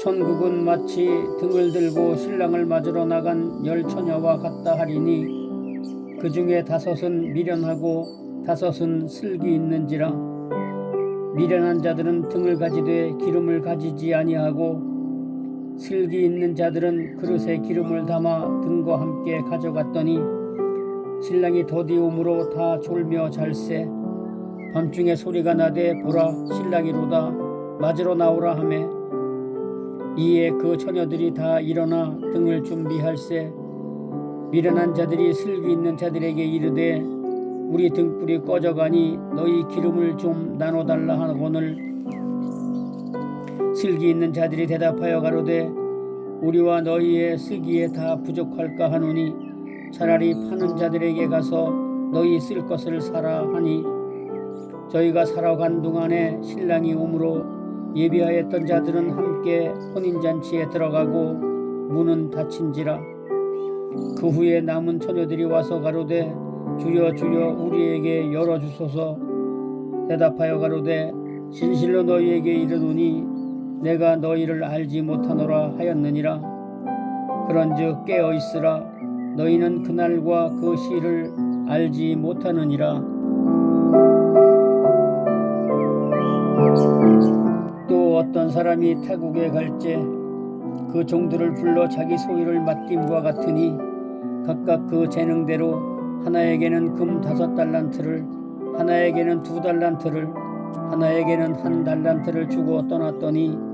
천국은 마치 등을 들고 신랑을 맞으러 나간 열 처녀와 같다 하리니 그 중에 다섯은 미련하고 다섯은 슬기 있는지라. 미련한 자들은 등을 가지되 기름을 가지지 아니하고 슬기 있는 자들은 그릇에 기름을 담아 등과 함께 가져갔더니 신랑이 더디움으로 다 졸며 잘세. 밤중에 소리가 나되 보라 신랑이로다. 맞으러 나오라 하매. 이에 그 처녀들이 다 일어나 등을 준비할세. 미련한 자들이 슬기 있는 자들에게 이르되 우리 등불이 꺼져가니 너희 기름을 좀 나눠달라 하거늘. 슬기 있는 자들이 대답하여 가로되 우리와 너희의 쓰기에 다 부족할까 하노니 차라리 파는 자들에게 가서 너희 쓸 것을 사라 하니 저희가 살아간 동안에 신랑이 오므로 예비하였던 자들은 함께 혼인잔치에 들어가고 문은 닫힌지라. 그 후에 남은 처녀들이 와서 가로되 주여 주여 우리에게 열어주소서. 대답하여 가로되 진실로 너희에게 이르노니 내가 너희를 알지 못하노라 하였느니라. 그런즉 깨어 있으라 너희는 그날과 그 시를 알지 못하느니라. 또 어떤 사람이 태국에 갈제 그 종들을 불러 자기 소유를 맡김과 같으니 각각 그 재능대로 하나에게는 금 다섯 달란트를 하나에게는 두 달란트를 하나에게는 한 달란트를 주고 떠났더니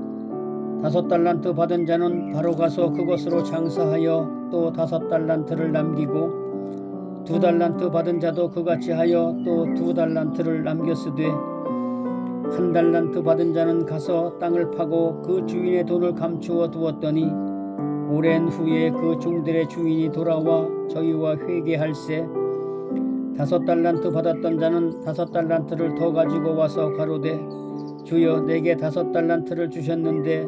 다섯 달란트 받은 자는 바로 가서 그것으로 장사하여 또 다섯 달란트를 남기고 두 달란트 받은 자도 그같이 하여 또 두 달란트를 남겼으되 한 달란트 받은 자는 가서 땅을 파고 그 주인의 돈을 감추어 두었더니 오랜 후에 그 종들의 주인이 돌아와 저희와 회개할세. 다섯 달란트 받았던 자는 다섯 달란트를 더 가지고 와서 가로되 주여 내게 다섯 달란트를 주셨는데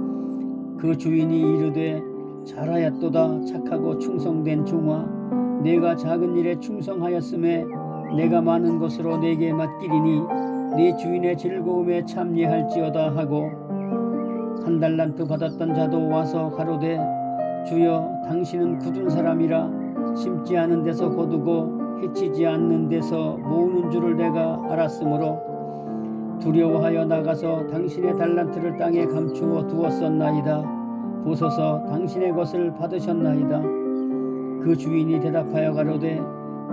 그 주인이 이르되 잘하였도다 착하고 충성된 종아. 내가 작은 일에 충성하였음에 내가 많은 것으로 내게 맡기리니 네 주인의 즐거움에 참여할지어다 하고. 한 달란트 받았던 자도 와서 가로되 주여 당신은 굳은 사람이라 심지 않은 데서 거두고 해치지 않는 데서 모으는 줄을 내가 알았으므로 두려워하여 나가서 당신의 달란트를 땅에 감추어 두었었나이다. 보소서 당신의 것을 받으셨나이다. 그 주인이 대답하여 가로되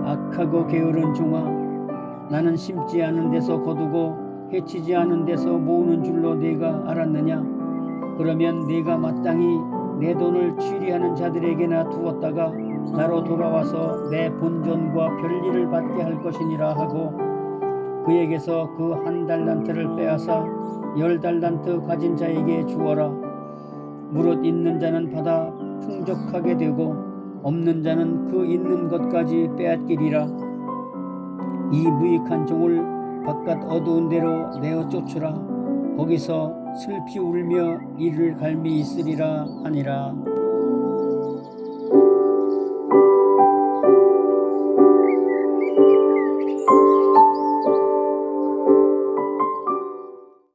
악하고 게으른 종아 나는 심지 않은 데서 거두고 해치지 않은 데서 모으는 줄로 네가 알았느냐? 그러면 네가 마땅히 내 돈을 취리하는 자들에게나 두었다가 나로 돌아와서 내 본전과 별일을 받게 할 것이니라 하고 그에게서 그 한 달란트를 빼앗아 열 달란트 가진 자에게 주어라. 무릇 있는 자는 받아 풍족하게 되고 없는 자는 그 있는 것까지 빼앗기리라. 이 무익한 종을 바깥 어두운 데로 내어 쫓으라. 거기서 슬피 울며 이를 갈미 있으리라 하니라